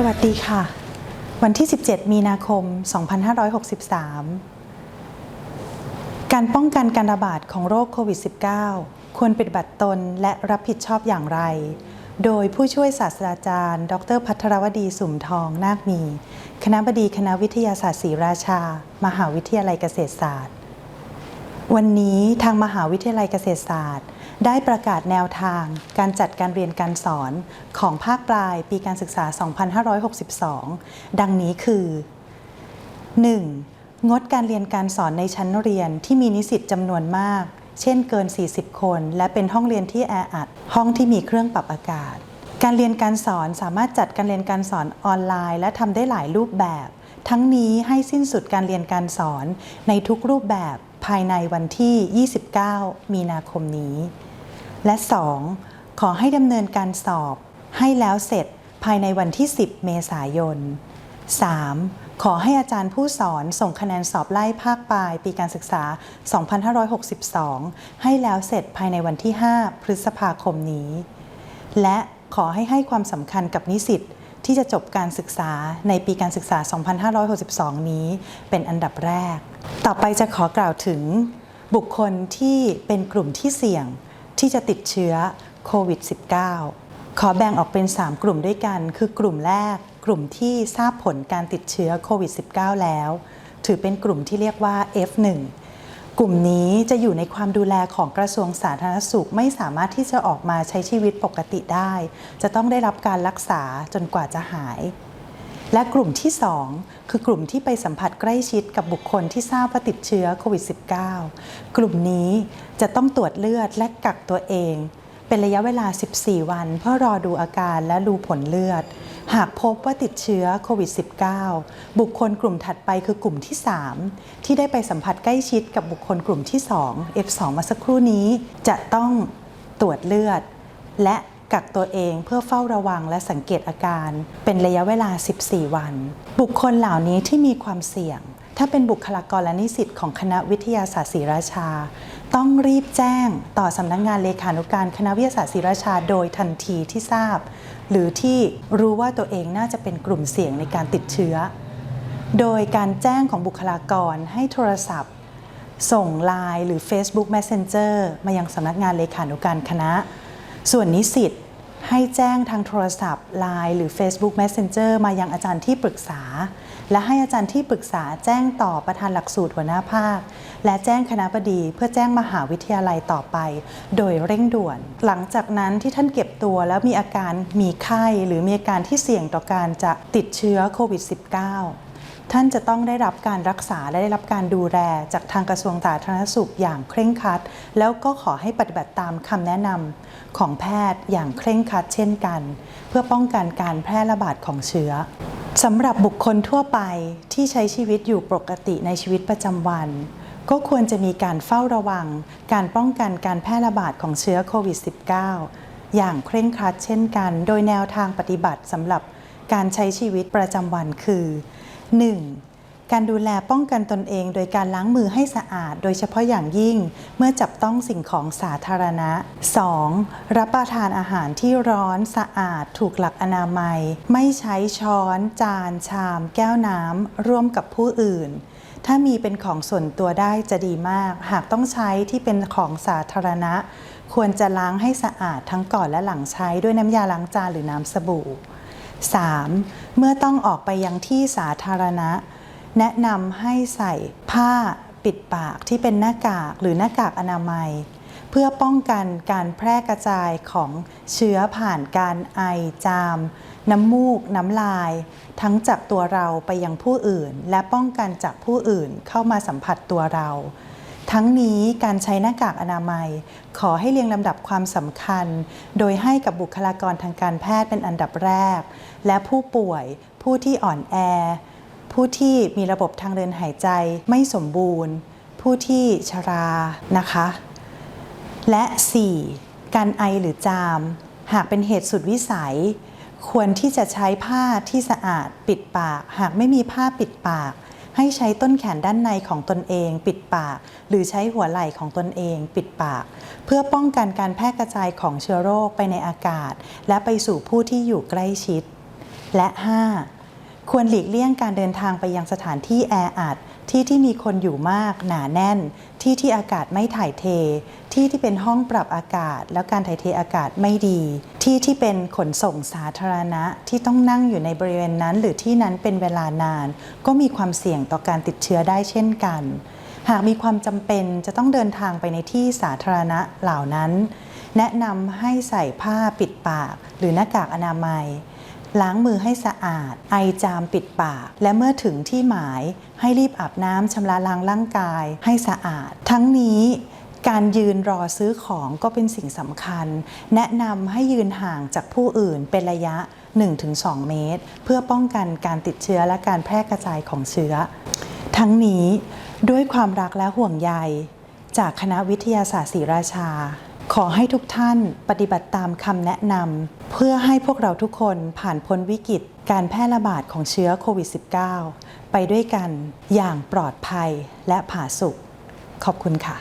สวัสดีค่ะ วันที่ 17 มีนาคม 2563 การป้องกันการระบาดของโรคโควิด -19 ควรปฏิบัติตนและรับผิดชอบอย่างไร โดยผู้ช่วยศาสตราจารย์ ดรพัทรวดีสุ่มทองนาคมี คณะบดีคณะวิทยาศาสตร์ศรีราชา มหาวิทยาลัยเกษตรศาสตร์ วันนี้ทางมหาวิทยาลัยเกษตรศาสตร์ ได้ประกาศแนวทาง การจัดการเรียนการสอนของภาคปลายปีการศึกษา 2562 ดังนี้คือ 1. งดการเรียนการสอนในชั้นเรียนที่มีนิสิตจำนวนมาก เช่นเกิน 40 คน และเป็นห้องเรียนที่แออัด ห้องที่มีเครื่องปรับอากาศ การเรียนการสอนสามารถจัดการเรียนการสอนออนไลน์ และทำได้หลายรูปแบบ ทั้งนี้ให้สิ้นสุดการเรียนการสอนในทุกรูปแบบภายในวันที่ 29 มีนาคมนี้ และ 2. ขอให้ดำเนินการสอบให้แล้วเสร็จภายในวันที่ 10 เมษายน 3. ขอให้อาจารย์ผู้สอนส่งคะแนนสอบไล่ภาคปลาย ปีการศึกษา 2562 ให้แล้วเสร็จภายในวันที่ 5 พฤษภาคมนี้ และขอให้ให้ความสำคัญกับนิสิตที่จะจบการศึกษาในปีการศึกษา 2562 นี้เป็นอันดับแรก ต่อไปจะขอกล่าวถึงบุคคลที่เป็นกลุ่มที่เสี่ยง ที่จะติดเชื้อโควิด -19 ขอแบ่งออกเป็น 3 กลุ่มด้วยกัน คือกลุ่มแรก กลุ่มที่ทราบผลการติดเชื้อโควิด -19 แล้ว ถือเป็นกลุ่มที่เรียกว่า F1 กลุ่มนี้จะอยู่ในความดูแลของกระทรวงสาธารณสุขไม่สามารถที่จะออกมาใช้ชีวิตปกติได้ จะต้องได้รับการรักษาจนกว่าจะหาย และกลุ่มที่ 2 คือกลุ่มที่ไปสัมผัสใกล้ชิดกับบุคคลที่ทราบว่าติดเชื้อโควิด -19 กลุ่มนี้จะต้องตรวจเลือดและกักตัวเอง เป็นระยะเวลา 14 วัน เพื่อรอดูอาการและดูผลเลือด หากพบว่าติดเชื้อโควิด -19 บุคคลกลุ่มถัดไปคือกลุ่มที่ 3 ที่ได้ไปสัมผัสใกล้ชิดกับบุคคลกลุ่มที่ 2 F2 มาสักครู่นี้ จะต้องตรวจเลือดและ กักตัวเองเพื่อเฝ้าระวังและสังเกตอาการ เป็นระยะเวลา 14 วัน บุคคลเหล่านี้ที่มีความเสี่ยง ถ้าเป็นบุคลากรและนิสิตของคณะวิทยาศาสตร์ศรีราชา ต้องรีบแจ้งต่อสำนักงงานเลขานุการคณะวิทยาศาสตร์ศรีราชาโดยทันทีที่ทราบ หรือที่รู้ว่าตัวเองน่าจะเป็นกลุ่มเสี่ยงในการติดเชื้อ โดยการแจ้งของบุคลากรให้โทรศัพท์ ส่งไลน์หรือ Facebook Messenger มายังสำนักงานเลขานุการคณะ ส่วนนิสิตให้แจ้งทางโทรศัพท์ Line หรือ Facebook Messenger มายังอาจารย์ที่ปรึกษา และให้อาจารย์ที่ปรึกษาแจ้งต่อประธานหลักสูตรหัวหน้าภาค และแจ้งคณะบดีเพื่อแจ้งมหาวิทยาลัยต่อไป โดยเร่งด่วน หลังจากนั้นที่ท่านเก็บตัวแล้วมีอาการมีไข้ หรือมีอาการที่เสี่ยงต่อการจะติดเชื้อโควิด -19 ท่านจะต้องได้รับการรักษาและได้รับการดูแลจากทางกระทรวงสาธารณสุขอย่างเคร่งครัด แล้วก็ขอให้ปฏิบัติตามคำแนะนำของแพทย์อย่างเคร่งครัดเช่นกัน เพื่อป้องกันการแพร่ระบาดของเชื้อสำหรับบุคคลทั่วไปที่ใช้ชีวิตอยู่ปกติในชีวิตประจำวัน ก็ควรจะมีการเฝ้าระวัง การป้องกันการแพร่ระบาดของเชื้อโควิด -19 อย่างเคร่งครัดเช่นกัน โดยแนวทางปฏิบัติสำหรับการใช้ชีวิตประจำวันคือ 1. การดูแลป้องกันตนเอง โดยการล้างมือให้สะอาด โดยเฉพาะอย่างยิ่ง เมื่อจับต้องสิ่งของสาธารณะ 2. รับประทานอาหารที่ร้อนสะอาด ถูกหลักอนามัย ไม่ใช้ช้อน จาน ชาม แก้วน้ำร่วมกับผู้อื่นถ้ามีเป็นของส่วนตัวได้จะดีมาก หากต้องใช้ที่เป็นของสาธารณะ ควรจะล้างให้สะอาดทั้งก่อนและหลังใช้ด้วยน้ำยาล้างจานหรือน้ำสบู่ 3. เมื่อต้องออกไปยังที่สาธารณะ แนะนำให้ใส่ผ้าปิดปากที่เป็นหน้ากากหรือหน้ากากอนามัย เพื่อป้องกันการแพร่กระจายของเชื้อผ่านการไอจาม น้ำมูก น้ำลาย ทั้งจากตัวเราไปยังผู้อื่น และป้องกันจากผู้อื่นเข้ามาสัมผัสตัวเรา ทั้งนี้การใช้หน้ากากอนามัย ขอให้เรียงลำดับความสำคัญ โดยให้กับบุคลากรทางการแพทย์เป็นอันดับแรก และผู้ป่วยผู้ที่อ่อนแอ ผู้ที่มีระบบทางเดินหายใจไม่สมบูรณ์ ผู้ที่ชรานะคะ และ 4. การไอหรือจาม หากเป็นเหตุสุดวิสัย ควรที่จะใช้ผ้าที่สะอาดปิดปาก หากไม่มีผ้าปิดปาก ให้ใช้ต้นแขนด้านในของตนเอง ปิดปาก หรือใช้หัวไหล่ของตนเอง ปิดปาก เพื่อป้องกันการแพร่กระจายของเชื้อโรคไปในอากาศ และไปสู่ผู้ที่อยู่ใกล้ชิด และ 5. ควรหลีกเลี่ยงการเดินทางไปยังสถานที่แออัด ที่ที่มีคนอยู่มากหนาแน่น ที่ที่อากาศไม่ถ่ายเท ที่ที่เป็นห้องปรับอากาศ แล้วการถ่ายเทอากาศไม่ดี ที่ที่เป็นขนส่งสาธารณะที่ต้องนั่งอยู่ในบริเวณนั้น หรือที่นั้นเป็นเวลานาน ก็มีความเสี่ยงต่อการติดเชื้อได้เช่นกัน หากมีความจำเป็นจะต้องเดินทางไปในที่สาธารณะเหล่านั้น แนะนำให้ใส่ผ้าปิดปาก หรือหน้ากากอนามัย ล้างมือให้สะอาด ไอจามปิดปาก และเมื่อถึงที่หมายให้รีบอาบน้ำชำระล้างร่างกายให้สะอาด ทั้งนี้การยืนรอซื้อของก็เป็นสิ่งสำคัญ แนะนำให้ยืนห่างจากผู้อื่นเป็นระยะ 1-2 เมตร เพื่อป้องกันการติดเชื้อและการแพร่กระจายของเชื้อ ทั้งนี้ด้วยความรักและห่วงใย จากคณะวิทยาศาสตร์ศรีราชา ขอให้ทุกท่านปฏิบัติตามคำแนะนำเพื่อให้พวกเราทุกคนผ่านพ้นวิกฤตการแพร่ระบาดของเชื้อโควิด -19 ไปด้วยกันอย่างปลอดภัยและผาสุข ขอบคุณค่ะ